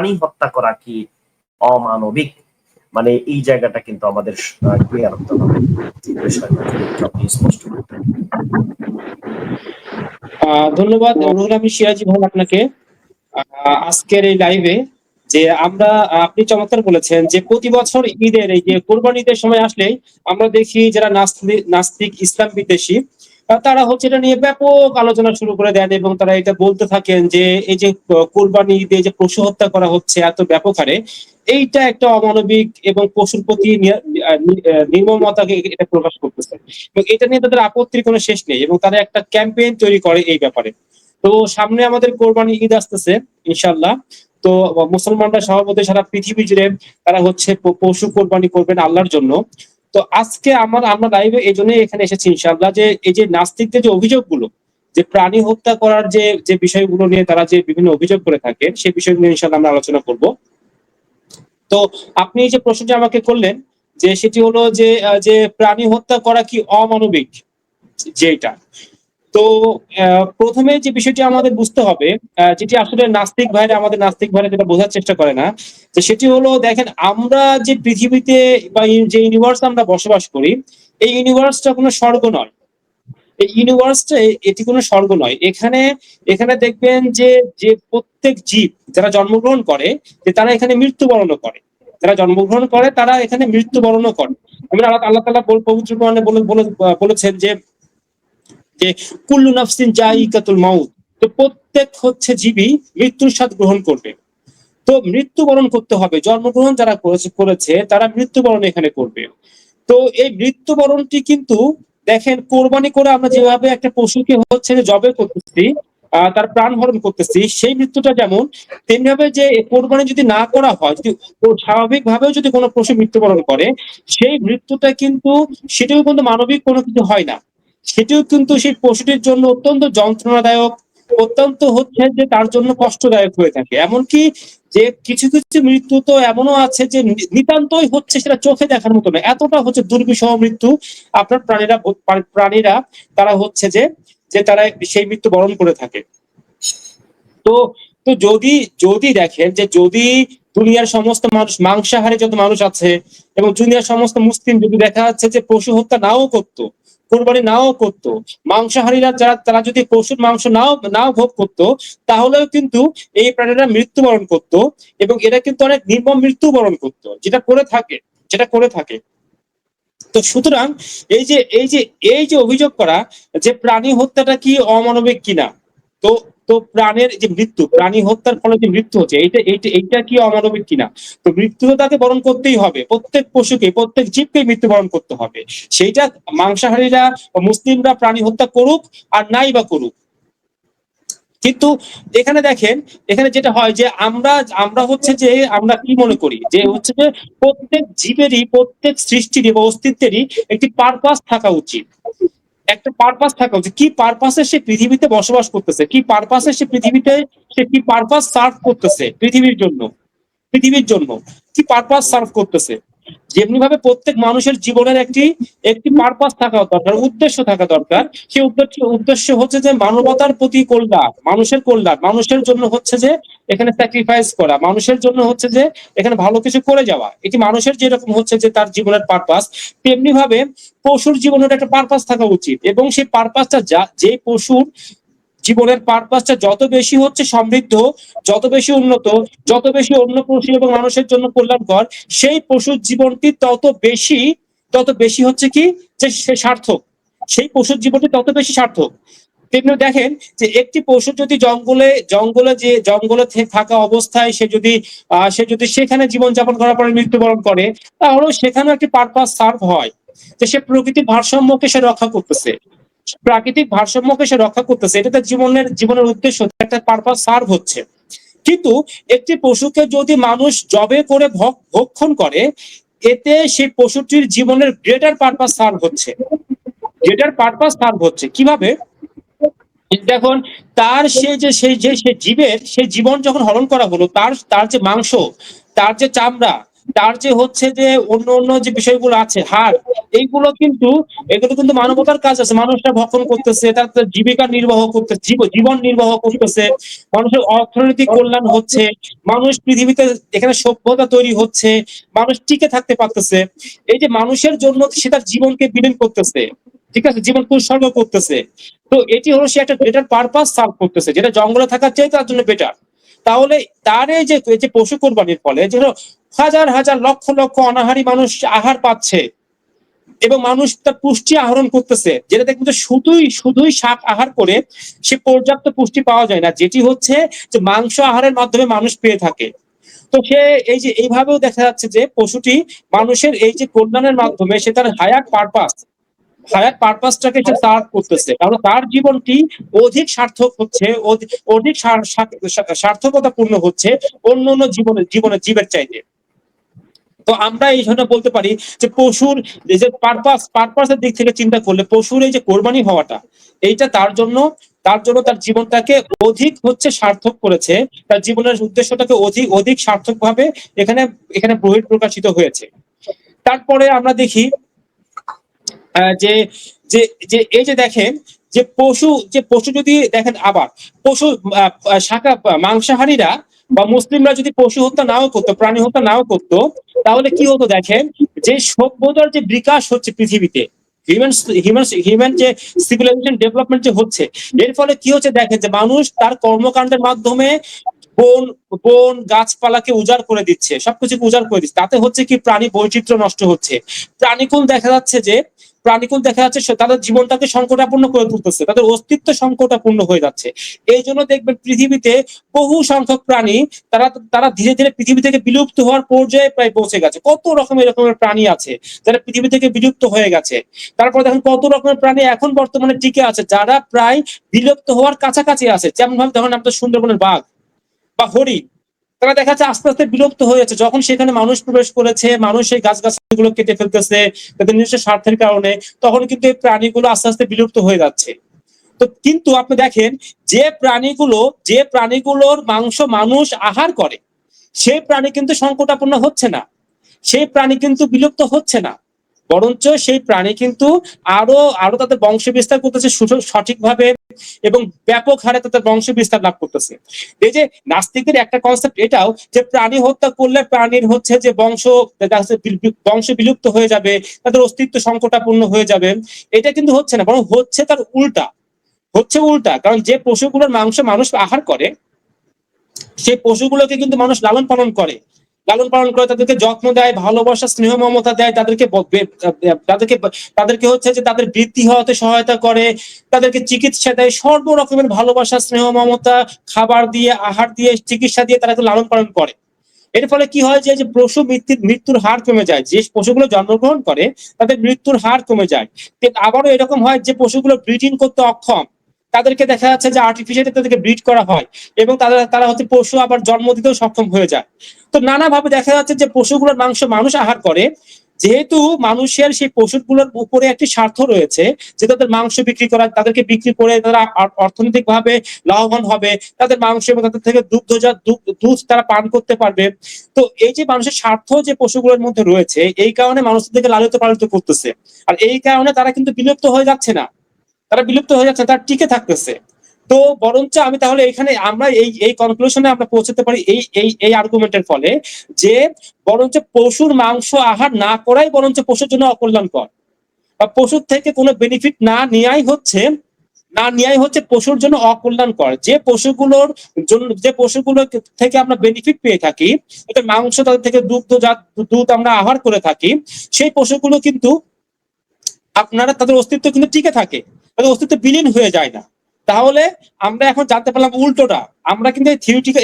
প্রাণী হত্যা করা কি অমানবিক? মানে এই জায়গাটা কিন্তু আমাদের ক্লিয়ার হতে হবে। স্পষ্ট করতেন আহ, ধন্যবাদ আমিন সিরাজি ভাই আপনাকে। আজকের এই লাইভে যে আমরা আপনি চমৎকার বলেছেন যে প্রতি বছর ঈদের এই যে কোরবানি ঈদের সময় আসলেই আমরা দেখি যারা নাস্তিক নাস্তিক ইসলাম বিদ্বেষী তারা হচ্ছে এটা নিয়ে ব্যাপক আলোচনা শুরু করে দেন এবং তারা এটা বলতে থাকেন যে, এই যে কোরবানি ঈদে যে পশু হত্যা করা হচ্ছে এত ব্যাপক হারে, এইটা একটা অমানবিক এবং পশুর প্রতি নির্মমতাকে এটা প্রকাশ করতেছে। এবং এটা নিয়ে তাদের আপত্তির কোনো শেষ নেই এবং তারা একটা ক্যাম্পেইন তৈরি করে এই ব্যাপারে। তো সামনে আমাদের কোরবানি ঈদ আসতেছে ইনশাল্লাহ তো মুসলমানরা সভাপতি সারা পৃথিবী জুড়ে তারা হচ্ছে পশু কোরবানি করবেন আল্লাহর জন্য। তো আজকে আমার, আমরা লাইভে এই জন্যই এখানে এসেছি ইনশাল্লাহ যে এই যে নাস্তিকদের যে অভিযোগগুলো, যে প্রাণী হত্যা করার যে যে বিষয়গুলো নিয়ে তারা যে বিভিন্ন অভিযোগ করে থাকে সেই বিষয়গুলো ইনশাল্লাহ আমরা আলোচনা করব। তো আপনি এই যে প্রশ্নটি আমাকে করলেন যে সেটি হলো যে যে প্রাণী হত্যা করা কি অমানবিক? যেটা তো প্রথমে যে বিষয়টি আমাদের বুঝতে হবে যেটি আসলে নাস্তিক ভাইরা আমাদের নাস্তিক ভাইরা যেটা বোঝার চেষ্টা করে না যে সেটি হলো দেখেন, আমরা যে পৃথিবীতে বা যে ইউনিভার্স আমরা বসবাস করি, এই ইউনিভার্সটা কোনো স্বর্গ নয়। এই ইউনিভার্সটা এটি কোনো স্বর্গ নয়। এখানে এখানে দেখবেন যে যে প্রত্যেক জীব যারা জন্মগ্রহণ করে, যে তারা এখানে মৃত্যুবরণও করে। যারা জন্মগ্রহণ করে, তারা এখানে মৃত্যুবরণও করে। এবং আল্লাহ আল্লাহ বল- পবিত্র বলে- বলেছেন যে যে কুল্লু নাফসিন জাইকাতুল মাউত, তো প্রত্যেক হচ্ছে জীবী মৃত্যুর স্বাদ গ্রহণ করবে। তো মৃত্যুবরণ করতে হবে, জন্মগ্রহণ যারা করেছে তারা মৃত্যুবরণ এখানে করবে। তো এই মৃত্যুবরণটি কিন্তু দেখেন, কোরবানি করে আমরা যেভাবে একটা পশুকে হচ্ছে যে জবে করতেছি তার প্রাণ হরণ করতেছি, সেই মৃত্যুটা যেমন তেমনি ভাবে যে কোরবানি যদি না করা হয়, যদি স্বাভাবিক ভাবেও যদি কোনো পশু মৃত্যুবরণ করে, সেই মৃত্যুটা কিন্তু সেটাও কিন্তু মানবিক কোনো কিছু হয় না। সেটিও কিন্তু সেই পশুটির জন্য অত্যন্ত যন্ত্রণাদায়ক, অত্যন্ত হচ্ছে যে তার জন্য কষ্টদায়ক হয়ে থাকে। এমনকি যে কিছু কিছু মৃত্যু তো এমনও আছে যে নিতান্তই হচ্ছে সেটা চোখে দেখার মতো না এতটা হচ্ছে দুর্বিষহ মৃত্যু আপনার প্রাণীরা প্রাণীরা, তারা হচ্ছে যে যে তারা সেই মৃত্যু বরণ করে থাকে। তো তো যদি যদি দেখেন যে যদি দুনিয়ার সমস্ত মানুষ, মাংসাহারী যত মানুষ আছে এবং দুনিয়ার সমস্ত মুসলিম যদি দেখা যাচ্ছে যে পশু হত্যা নাও করতো কোরবানি নাও করত। মাংসাহারীরা যারা, তারা যদি পশুর মাংস নাও নাও ভোগ করতো, তাহলেও কিন্তু এই প্রাণীরা মৃত্যুবরণ করত এবং এরা কিন্তু অনেক নির্মম মৃত্যুবরণ করত, যেটা করে থাকে, যেটা করে থাকে। তো সুতরাং এই যে এই যে এই যে অভিযোগ করা যে প্রাণী হত্যাটা কি অমানবিক কিনা, তো তো প্রাণের যে মৃত্যু, প্রাণী হত্যার ফলে যে মৃত্যু হচ্ছে, এইটা এইটা এইটা কি অমানবিক কিনা? তো মৃত্যু তো তাকে বরণ করতেই হবে। প্রত্যেক পশুকে, প্রত্যেক জীবকে মৃত্যুবরণ করতে হবে। সেইটা মাংসাহারীরা মুসলিমরা প্রাণী হত্যা করুক আর নাই বা করুক। কিন্তু এখানে দেখেন, এখানে যেটা হয় যে আমরা আমরা হচ্ছে যে, আমরা কি মনে করি? যে হচ্ছে যে প্রত্যেক জীবেরই, প্রত্যেক সৃষ্টিরই বা অস্তিত্বেরই একটি পারপাস থাকা উচিত। একটা পারপাস থাকা উচিত। কি পারপাসে সে পৃথিবীতে বসবাস করতেছে? কি পারপাসে সে পৃথিবীতে সে কি পারপাস সার্ভ করতেছে? পৃথিবীর জন্য। পৃথিবীর জন্য। কি পারপাস সার্ভ করতেছে? যেমনি ভাবে প্রত্যেক মানুষের জীবনের একটি একটি পারপাস থাকা দরকার, উদ্দেশ্য থাকা দরকার। সেই উদ্দেশ্য উদ্দেশ্য হচ্ছে যে মানবতার প্রতি কল্যাণ, মানুষের কল্যাণ। মানুষের জন্য হচ্ছে যে এখানে স্যাক্রিফাইস করা, মানুষের জন্য হচ্ছে যে এখানে ভালো কিছু করে যাওয়া। এটি মানুষের যেরকম হচ্ছে যে তার জীবনের পারপাস তেমনি ভাবে পশুর জীবনের একটা পারপাস থাকা উচিত। এবং সেই পারপাসটা যা যে পশুর জীবনের পারপাসটা যত বেশি হচ্ছে সমৃদ্ধ, যত বেশি উন্নত, যত বেশি অন্য পশু এবং মানুষের জন্য কল্যাণকর, সেই পশুর জীবনটি তত বেশি তত বেশি হচ্ছে কি? যে সে সার্থক। সেই পশুর জীবনটি তত বেশি সার্থক। তেমনি দেখেন যে একটি পশু যদি জঙ্গলে জঙ্গলে যে, জঙ্গলে থাকা অবস্থায় সে যদি সে যদি সেখানে জীবনযাপন করার পরে মৃত্যুবরণ করে, তাহলেও সেখানেও একটি পারপাস সার্ভ হয়। যে সে প্রকৃতির ভারসাম্যকে সে রক্ষা করতেছে। প্রাকৃতিক ভারসাম্যকে সে রক্ষা করতেছে। এটা তার জীবনের জীবনের উদ্দেশ্য একটা পারপাস সার্ভ হচ্ছে। কিন্তু একটি পশুকে যদি মানুষ জবে করে ভক- ভক্ষণ করে, এতে সেই পশুটির জীবনের গ্রেটার পারপাস সার্ভ হচ্ছে। গ্রেটার পারপাস সার্ভ হচ্ছে। কীভাবে? দেখুন, তার সে যে সেই যে, সে জীবের সেই জীবন যখন হরণ করা হলো, তার তার যে মাংস, তার যে চামড়া তার যে হচ্ছে যে অন্য অন্য যে বিষয়গুলো আছে, হার, এইগুলো কিন্তু, এগুলো কিন্তু মানবতার কাজ আছে। মানুষরা ভক্ষণ করতেছে, তার জীবিকা নির্বাহ করতেছে জীব- জীবন নির্বাহ করতেছে, মানুষের অর্থনৈতিক কল্যাণ হচ্ছে, মানুষ পৃথিবীতে এখানে সভ্যতা তৈরি হচ্ছে, মানুষ টিকে থাকতে পারতেছে। এই যে মানুষের জন্য সে তার জীবনকে বিলীন করতেছে, ঠিক আছে? জীবন উৎসর্গ করতেছে। তো এটি হলো সে একটা এটার পারপাস সার্ভ করতেছে, যেটা জঙ্গলে থাকার চেয়ে তার জন্য বেটার তাহলে তার এই যে পশু কোরবানির ফলে যে হাজার হাজার লক্ষ লক্ষ অনাহারী মানুষ আহার পাচ্ছে এবং মানুষ তার পুষ্টি আহরণ করতেছে, যেটা দেখবেন যে শুধুই শুধুই শাক আহার করে সে পর্যাপ্ত পুষ্টি পাওয়া যায় না, যেটি হচ্ছে যে মাংস আহারের মাধ্যমে মানুষ পেয়ে থাকে। তো সে এই যে, এইভাবেও দেখা যাচ্ছে যে পশুটি মানুষের এই যে কল্যাণের মাধ্যমে সে তার হায়াত পারপাস, হায়াত পারপাসটাকে সে সার্ভ করতেছে। কারণ তার জীবনটি অধিক সার্থক হচ্ছে, অধিক সার্থকতা পূর্ণ হচ্ছে অন্য অন্য জীবনের জীবনের জীবের চাইতে। তো আমরা এই জন্য বলতে পারি যে পশুর যে পারপাস পারপাসের দিক থেকে চিন্তা করলে পশুর এই যে কোরবানি হওয়াটা, এইটা তার জন্য তার জন্য তার জীবনটাকে অধিক হচ্ছে সার্থক করেছে, তার জীবনের উদ্দেশ্যটাকে অধিক অধিক সার্থক ভাবে এখানে এখানে বহির প্রকাশিত হয়েছে। তারপরে আমরা দেখি যে যে যে এই যে দেখেন, যে পশু যে পশু যদি দেখেন আবার, পশু শাখা, মাংসাহারীরা বা মুসলিমরা যদি পশু হত্যা নাও করতো, প্রাণী হত্যা নাও করতো, তাহলে কি হতো দেখেন? যে সভ্যতার যে বিকাশ হচ্ছে পৃথিবীতে হিউম্যান হিউম্যান হিউম্যান যে সিভিলাইজেশন ডেভেলপমেন্ট হচ্ছে, এর ফলে কি হচ্ছে দেখেন যে মানুষ তার কর্মকাণ্ডের মাধ্যমে বন বন গাছপালাকে উজাড় করে দিচ্ছে, সবকিছুকে উজাড় করে দিচ্ছে। তাতে হচ্ছে কি প্রাণী বৈচিত্র্য নষ্ট হচ্ছে। প্রাণীকুল দেখা যাচ্ছে যে প্রাণীকুল দেখা যাচ্ছে তাদের জীবনটাকে সংকটাপূর্ণ করে তুলতেছে, তাদের অস্তিত্ব সংকটাপূর্ণ হয়ে যাচ্ছে। এই জন্য দেখবেন পৃথিবীতে বহু সংখ্যক প্রাণী, তারা তারা ধীরে ধীরে পৃথিবী থেকে বিলুপ্ত হওয়ার পর্যায়ে প্রায় পৌঁছে গেছে। কত রকমের রকমের প্রাণী আছে যারা পৃথিবী থেকে বিলুপ্ত হয়ে গেছে। তারপর দেখেন কত রকমের প্রাণী এখন বর্তমানে টিকে আছে, যারা প্রায় বিলুপ্ত হওয়ার কাছাকাছি আছে। যেমন ভাবে ধরেন আপনার সুন্দরবনের বাঘ বা হরিণ। তারা দেখা যাচ্ছে আস্তে আস্তে বিলুপ্ত হয়ে যাচ্ছে। যখন সেখানে মানুষ প্রবেশ করেছে, মানুষ সেই গাছ গাছগুলো কেটে ফেলতেছে তাদের নিজস্ব স্বার্থের কারণে, তখন কিন্তু এই প্রাণীগুলো আস্তে আস্তে বিলুপ্ত হয়ে যাচ্ছে। তো কিন্তু আপনি দেখেন, যে প্রাণীগুলো, যে প্রাণীগুলোর মাংস মানুষ আহার করে, সেই প্রাণী কিন্তু সংকটাপন্ন হচ্ছে না। সেই প্রাণী কিন্তু বিলুপ্ত হচ্ছে না। বরঞ্চ সেই প্রাণী কিন্তু আরও আরও তাদের বংশ বিস্তার করতেছে সুঠ- সঠিকভাবে এবং ব্যাপক হারে তাদের বংশ বিস্তার লাভ করতেছে। এই যে নাস্তিকের একটা কনসেপ্ট এটাও যে প্রাণী হত্যা করলে প্রাণীর হচ্ছে যে বংশ বংশ বিলুপ্ত হয়ে যাবে, তাদের অস্তিত্ব সংকটাপূর্ণ হয়ে যাবে, এটা কিন্তু হচ্ছে না, বরং হচ্ছে তার উল্টা। হচ্ছে উল্টা, কারণ যে পশুগুলোর মাংস মানুষ আহার করে, সেই পশুগুলোকে কিন্তু মানুষ লালন পালন করে। লালন পালন করে তাদেরকে যত্ন দেয়, ভালোবাসা, স্নেহ, মমতা দেয়, তাদেরকে তাদেরকে তাদেরকে হচ্ছে যে তাদের বৃদ্ধি হওয়াতে সহায়তা করে, তাদেরকে চিকিৎসা দেয়, সর্ব রকমের ভালোবাসা, স্নেহ, মমতা, খাবার দিয়ে, আহার দিয়ে, চিকিৎসা দিয়ে তারা লালন পালন করে। এর ফলে কি হয় যে পশু মৃত্যুর মৃত্যুর হার কমে যায়, যে পশুগুলো জন্মগ্রহণ করে, তাদের মৃত্যুর হার কমে যায়। আবারও এরকম হয় যে পশুগুলো ব্রিডিং করতে অক্ষম তাদেরকে দেখা যাচ্ছে যে আর্টিফিশিয়ালি তাদেরকে ব্রিড করা হয় এবং তারা তারা হচ্ছে পশু আবার জন্ম দিতেও সক্ষম হয়ে যায়। তো নানাভাবে দেখা যাচ্ছে যে পশুগুলোর মাংস মানুষ আহার করে, যেহেতু মানুষের সেই পশুগুলোর উপরে একটি স্বার্থ রয়েছে যে তাদের মাংস বিক্রি করা, তাদেরকে বিক্রি করে তারা অর্থনৈতিক ভাবে লাভবান হবে, তাদের মাংস এবং তাদের থেকে দুগ্ধজাত দুধ তারা পান করতে পারবে। তো এই যে মানুষের স্বার্থ যে পশুগুলোর মধ্যে রয়েছে, এই কারণে মানুষ থেকে লালিত পালিত করতেছে। আর এই কারণে তারা কিন্তু বিলুপ্ত হয়ে যাচ্ছে না। তারা বিলুপ্ত হয়ে যাচ্ছে, তারা টিকে থাকতেছে। তো বরঞ্চ আমি তাহলে এখানে আমরা এই এই কনক্লুশনে আমরা পৌঁছতে পারি এই এই এই আর্গুমেন্টের ফলে যে বরঞ্চ পশুর মাংস আহার না করাই বরঞ্চ পশুর জন্য অকল্যাণকর। বা পশুর থেকে কোনো বেনিফিট না নেওয়াই হচ্ছে, না নেওয়াই হচ্ছে পশুর জন্য অকল্যাণকর। যে পশুগুলোর জন্য যে পশুগুলো থেকে আমরা বেনিফিট পেয়ে থাকি মাংস তাদের থেকে দুগ্ধজাত দুধ আমরা আহার করে থাকি, সেই পশুগুলো কিন্তু আপনারা তাদের অস্তিত্ব কিন্তু টিকে থাকে। তাদের অস্তিত্ব বিলীন হয়ে যায় না। তাহলে আমরা এখন জানতে পারলাম উল্টোটা। আমরা কিন্তু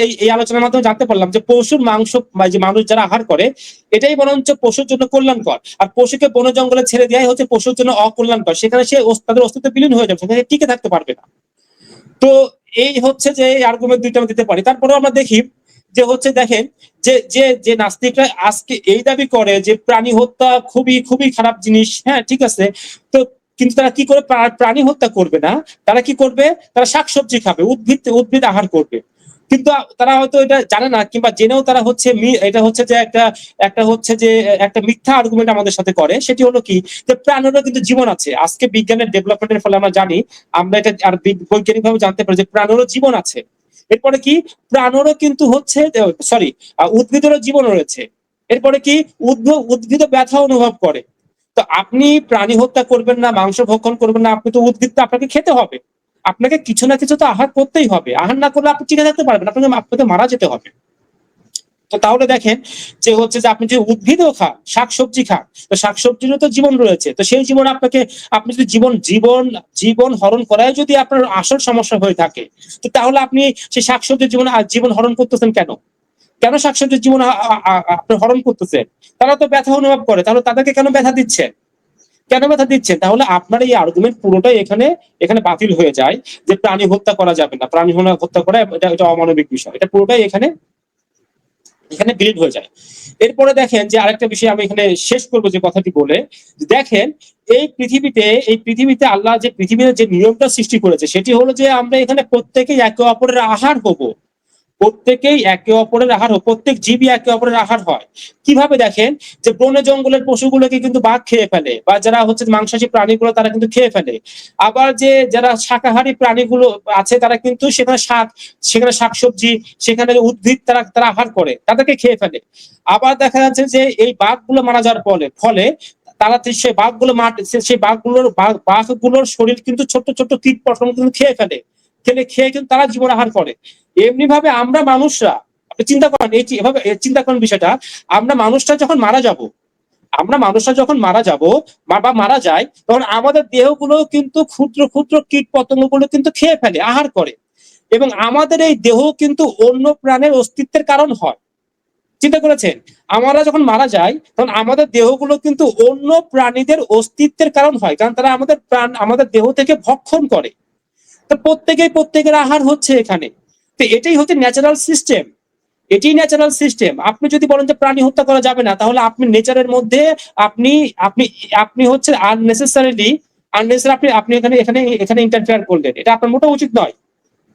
এই এই আলোচনার মাধ্যমে জানতে পারলাম যে পশুর মাংস যে মানুষ যারা আহার করে, এটাই বরঞ্চ পশুর জন্য কল্যাণকর। আর পশুকে বন জঙ্গলে ছেড়ে দেওয়াই হচ্ছে পশুর জন্য অকল্যাণকর। সেখানে সে তাদের অস্তিত্ব বিলীন হয়ে যাবে, সেখানে টিকে থাকতে পারবে না। তো এই হচ্ছে যে আর্গুমেন্ট দুইটা আমরা দিতে পারি। তারপরে আমরা দেখি যে হচ্ছে দেখেন, যে যে যে নাস্তিকরা আজকে এই দাবি করে যে প্রাণী হত্যা খুবই খুবই খারাপ জিনিস হ্যাঁ ঠিক আছে। তো কিন্তু তারা কি করে প্রাণী হত্যা করবে না? তারা কি করবে? তারা শাকসবজি খাবে, উদ্ভিদ উদ্ভিদ আহার করবে। কিন্তু তারা হয়তো এটা জানে না, কিংবা জেনেও তারা হচ্ছে এটা হচ্ছে যে একটা একটা হচ্ছে যে, একটা মিথ্যা আর্গুমেন্ট আমাদের সাথে করে। সেটি হলো কি? যে প্রাণেরও কিন্তু জীবন আছে। আজকে বিজ্ঞানের ডেভেলপমেন্টের ফলে আমরা জানি, আমরা এটা আর বৈজ্ঞানিক ভাবে জানতে পারি যে প্রাণেরও জীবন আছে। এরপরে কি? প্রাণরও কিন্তু হচ্ছে সরি উদ্ভিদেরও জীবন রয়েছে। এরপরে কি? উদ্ভিদ উদ্ভিদ ব্যথা অনুভব করে। তো আপনি প্রাণী হত্যা করবেন না, মাংস ভক্ষণ করবেন না, আপনি তো উদ্ভিদ তো আপনাকে খেতে হবে। আপনাকে কিছু না কিছু তো আহার করতেই হবে। আহার না করলে আপনি টিকে থাকতে পারবেন আপনাকে আপনাকে মারা যেতে হবে। তো তাহলে দেখেন যে হচ্ছে যে আপনি যদি উদ্ভিদও খান, শাকসবজি খান, তো শাকসবজিরও তো জীবন রয়েছে। তো সেই জীবন আপনাকে, আপনি যদি জীবন জীবন জীবন হরণ করায় যদি আপনার আসল সমস্যা হয়ে থাকে, তো তাহলে আপনি সেই শাকসবজির জীবন জীবন হরণ করতেছেন কেন? কেন শাকসবজির জীবন আপনি হরণ করতেছেন? তারা তো ব্যথা অনুভব করে, তাহলে তাদেরকে কেন ব্যথা দিচ্ছেন? কেন ব্যথা দিচ্ছেন? তাহলে আপনার এই আর্গুমেন্ট পুরোটাই এখানে এখানে বাতিল হয়ে যায় যে প্রাণী হত্যা করা যাবে না, প্রাণী হত্যা করা এটা এটা অমানবিক বিষয়, এটা পুরোটাই এখানে এখানে ডিলিট হয়ে যায়। এরপরে দেখেন যে আরেকটা বিষয় আমি এখানে শেষ করব যে কথাটি বলে দেখেন, এই পৃথিবীতে এই পৃথিবীতে আল্লাহ যে পৃথিবীর যে নিয়মটা সৃষ্টি করেছে, সেটি হলো যে আমরা এখানে প্রত্যেকে একে অপরের আহার হব। প্রত্যেকেই একে অপরের আহার প্রত্যেক জীবই একে অপরের আহার হয়। কীভাবে দেখেন যে বনে জঙ্গলের পশুগুলোকে কিন্তু বাঘ খেয়ে ফেলে বা যারা হচ্ছে মাংসাশী প্রাণীগুলো তারা কিন্তু খেয়ে ফেলে। আবার যে যারা শাকাহারী প্রাণীগুলো আছে তারা কিন্তু সেখানে শাক, সেখানে শাকসবজি, সেখানে উদ্ভিদ তারা তারা আহার করে, তাদেরকে খেয়ে ফেলে। আবার দেখা যাচ্ছে যে এই বাঘগুলো মারা যাওয়ার ফলে ফলে তারা সেই বাঘগুলো মাঠ সেই বাঘগুলোর বাঘ- বাঘগুলোর শরীর কিন্তু ছোট্ট ছোট্ট কীট পতঙ্গ কিন্তু খেয়ে ফেলে। খেলে খেয়ে কিন্তু তারা জীবন আহার করে। এমনি ভাবে আমরা মানুষরা চিন্তা করেন, এই এভাবে চিন্তা করেন বিষয়টা, আমরা মানুষটা যখন মারা যাব, আমরা মানুষরা যখন মারা যাব বা মারা যায়, তখন আমাদের দেহগুলো কিন্তু ক্ষুদ্র ক্ষুদ্র কীট পতঙ্গগুলো কিন্তু খেয়ে ফেলে, আহার করে। এবং আমাদের এই দেহ কিন্তু অন্য প্রাণের অস্তিত্বের কারণ হয়। চিন্তা করেছেন? আমরা যখন মারা যাই, তখন আমাদের দেহগুলো কিন্তু অন্য প্রাণীদের অস্তিত্বের কারণ হয়, কারণ তারা আমাদের প্রাণ, আমাদের দেহ থেকে ভক্ষণ করে। তো প্রত্যেকেই প্রত্যেকের আহার হচ্ছে এখানে। তো এটাই হচ্ছে ন্যাচারাল সিস্টেম এটাই ন্যাচারাল সিস্টেম আপনি যদি বলেন যে প্রাণী হত্যা করা যাবে না, তাহলে আপনি নেচারের মধ্যে আপনি আপনি আপনি হচ্ছে আননেসেসারিলি আননেসেসারি আপনি আপনি এখানে এখানে এখানে ইন্টারফেয়ার করলেন। এটা আপনার মোটেও উচিত নয়।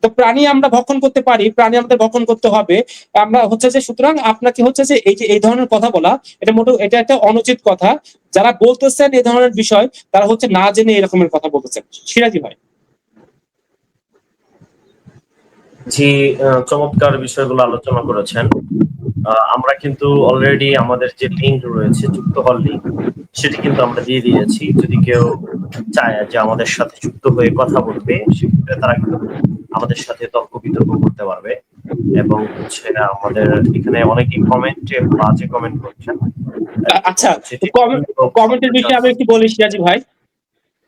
তো প্রাণী আমরা ভক্ষণ করতে পারি, প্রাণী আমাদের ভক্ষণ করতে হবে। আমরা হচ্ছে যে, সুতরাং আপনাকে হচ্ছে যে, এই যে, এই ধরনের কথা বলা, এটা মোটেও, এটা একটা অনুচিত কথা। যারা বলতেছেন এই ধরনের বিষয়, তারা হচ্ছে না জেনে এরকমের কথা বলতেছেন। সিরাজি ভাই? আহ, চমৎকার বিষয়গুলো আলোচনা করেছেন। আমরা কিন্তু অলরেডি আমাদের যে লিঙ্ক রয়েছে যুক্ত হওয়ার লিঙ্ক সেটি কিন্তু আমরা দিয়ে দিয়েছি। যদি কেউ চায় যে আমাদের সাথে যুক্ত হয়ে কথা বলবে সেক্ষেত্রে তারা কিন্তু আমাদের সাথে তর্ক বিতর্ক করতে পারবে এবং হচ্ছে আমাদের এখানে অনেকেই কমেন্টে বাজে কমেন্ট করছেন। আচ্ছা কমেন্টের বিষয়ে আমি একটু বলি সিরাজি ভাই।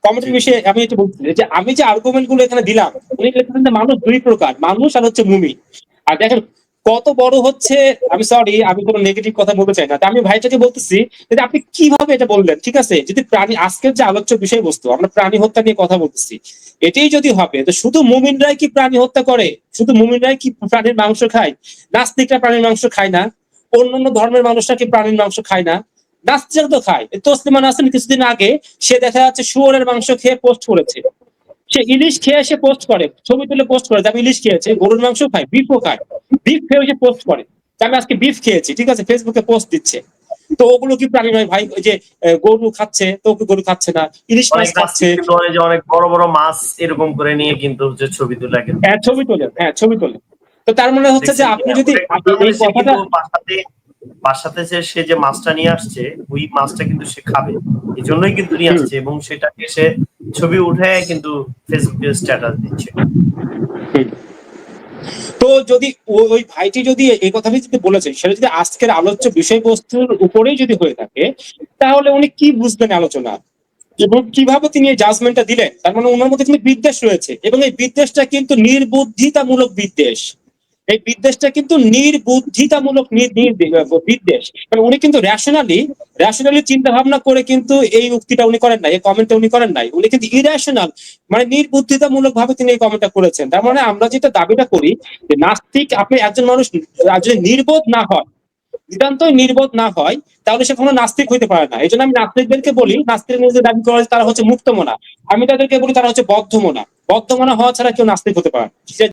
কমেন্টের বিষয়ে আমি একটু বলতে যে আমি যে আর্গুমেন্টগুলো এখানে দিলাম উনি লিখেছেন যে মানুষ দুই প্রকার মানুষ আর হচ্ছে মুমি। আর দেখেন কত বড় হচ্ছে আমি সরি আমি কোনো নেগেটিভ কথা বলতে চাই না আমি ভাইটাকে বলতেছি যে আপনি কীভাবে এটা বললেন ঠিক আছে? যদি প্রাণী আজকের যে আলোচ্য বিষয়বস্তু আমরা প্রাণী হত্যা নিয়ে কথা বলতেছি এটাই যদি হবে তো শুধু মুমিনরাই কি প্রাণী হত্যা করে? শুধু মুমিনরাই কি প্রাণীর মাংস খায়? নাস্তিকরা প্রাণীর মাংস খায় না? অন্যান্য ধর্মের মানুষরা কি প্রাণীর মাংস খায় না? নাস্তিক তো খায়। এই তসলিমান হাসান কিছুদিন আগে সে দেখা যাচ্ছে শুয়োরের মাংস খেয়ে পোস্ট করেছে। সে ইলিশ খেয়ে সে পোস্ট করে ছবি তুলে পোস্ট করে আমি ইলিশ খেয়েছে গরুর মাংস খায় বিফও খায়। বিফ খেয়ে সে পোস্ট করে আমি আজকে বিফ খেয়েছি ঠিক আছে ফেসবুকে পোস্ট দিচ্ছে। তো ওগুলো কি প্রাণী নয় ভাই? ওই যে গরু খাচ্ছে তো গরু খাচ্ছে না ইলিশ মাছ খাচ্ছে। অনেক বড় বড় মাছ এরকম করে নিয়ে কিন্তু যে ছবি তুলে হ্যাঁ ছবি তোলে হ্যাঁ ছবি তোলে। তো তার মানে হচ্ছে যে আপনি যদি এই কথাটা বাসাতে বাসাতে যে সে যে মাছটা নিয়ে আসছে ওই মাছটা কিন্তু সে খাবে। এই জন্যই কিন্তু নিয়ে আসছে এবং সেটাকে সে ছবি উঠে কিন্তু ফেসবুকে স্ট্যাটাস দিচ্ছে। তো যদি ওই ভাইটি যদি এই কথাটি যদি বলেছে সেটা যদি আজকের আলোচ্য বিষয়বস্তুর উপরেই যদি হয়ে থাকে তাহলে উনি কি বুঝবেন আলোচনা? এবং কীভাবে তিনি এই জাজমেন্টটা দিলেন? তার মানে ওনার মধ্যে কিন্তু বিদ্বেষ রয়েছে। এবং এই বিদ্বেষটা কিন্তু নির্বুদ্ধিতামূলক বিদ্বেষ। এই বিদ্বেষটা কিন্তু নির্বুদ্ধিতামূলক নির- নির- বিদ্বেষ। উনি কিন্তু রেশনালি রেশনালি চিন্তা ভাবনা করে কিন্তু এই উক্তিটা উনি করেন নাই, এই কমেন্টটা উনি করেন নাই। উনি কিন্তু ইরেশনাল মানে নির্বুদ্ধিতামূলক ভাবে তিনি এই কমেন্টটা করেছেন। তার মানে আমরা যেটা দাবিটা করি, যে নাস্তিক, আপনি একজন মানুষ যদি নির্বোধ না হয়, নিতান্তই নির্বোধ না হয়, তাহলে সে কোনো নাস্তিক হইতে পারে না। এই জন্য আমি নাস্তিকদেরকে বলি, নাস্তিক যে দাবি করা তারা হচ্ছে মুক্তমনা। আমি তাদেরকে বলি, তারা হচ্ছে বদ্ধমনা। বদ্ধমনা হওয়া ছাড়া কেউ নাস্তিক হতে পারে না।